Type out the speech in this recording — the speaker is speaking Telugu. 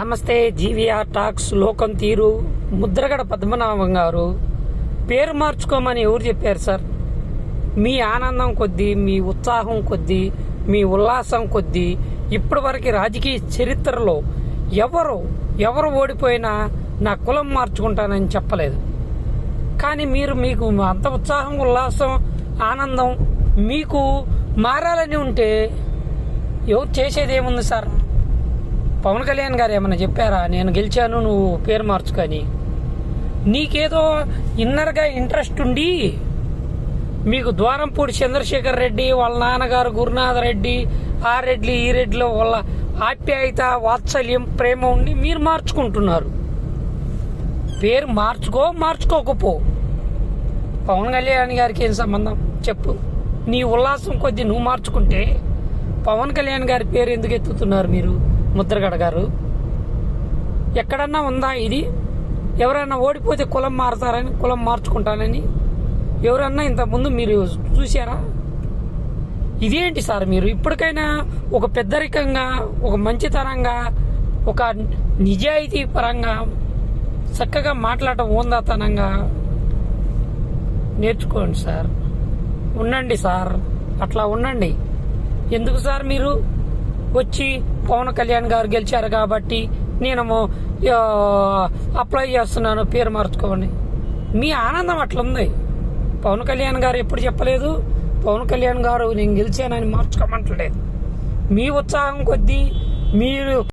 నమస్తే జీవీఆర్ టాక్స్ లోకం తీరు. ముద్రగడ పద్మనాభం గారు. పేరు మార్చుకోమని ఎవరు చెప్పారు సార్? మీ ఆనందం కొద్దీ మీ ఉత్సాహం కొద్దీ మీ ఉల్లాసం కొద్దీ ఇప్పటి వరకు రాజకీయ చరిత్రలో ఎవరు ఎవరు ఓడిపోయినా నా కులం మార్చుకుంటానని చెప్పలేదు. కానీ మీరు మీకు అంత ఉత్సాహం ఉల్లాసం ఆనందం మీకు మారాలని ఉంటే ఎవరు చేసేది ఏముంది సార్? పవన్ కళ్యాణ్ గారు ఏమైనా చెప్పారా? నేను గెలిచాను నువ్వు పేరు మార్చుకొని నీకేదో ఇన్నర్గా ఇంట్రెస్ట్ ఉండి మీకు ద్వారంపూడి చంద్రశేఖర్ రెడ్డి వాళ్ళ నాన్నగారు గురునాథ రెడ్డి ఆ రెడ్డి ఈ రెడ్డిలో వాళ్ళ ఆప్యాయత వాత్సల్యం ప్రేమ ఉండి మీరు మార్చుకుంటున్నారు. పేరు మార్చుకో మార్చుకోకపో. పవన్ కళ్యాణ్ గారికి ఏం సంబంధం? చెప్పు. నీ ఉల్లాసం కొద్దీ నువ్వు మార్చుకుంటే పవన్ కళ్యాణ్ గారి పేరు ఎందుకు ఎత్తుతున్నారు మీరు? ముద్రగడ గారు. ఎక్కడన్నా ఉందా ఇది? ఎవరైనా ఓడిపోతే కులం మారుతారని కులం మార్చుకుంటానని ఎవరన్నా ఇంతకుముందు మీరు చూసారా ఇదేంటి సార్ మీరు? ఇప్పటికైనా ఒక పెద్దరికంగా ఒక మంచితనంగా ఒక నిజాయితీ పరంగా చక్కగా మాట్లాడటం ఓందాతనంగా నేర్చుకోండి సార్. ఉండండి సార్. అట్లా ఉండండి. ఎందుకు సార్ మీరు? వచ్చి పవన్ కళ్యాణ్ గారు గెలిచారు కాబట్టి నేను అప్లై చేస్తున్నాను పేరు మార్చుకోండి మీ ఆనందం అట్లుంది పవన్ కళ్యాణ్ గారు ఎప్పుడు చెప్పలేదు పవన్ కళ్యాణ్ గారు నేను గెలిచానని మార్చుకోమంటలేదు. మీ ఉత్సాహం కొద్దీ మీరు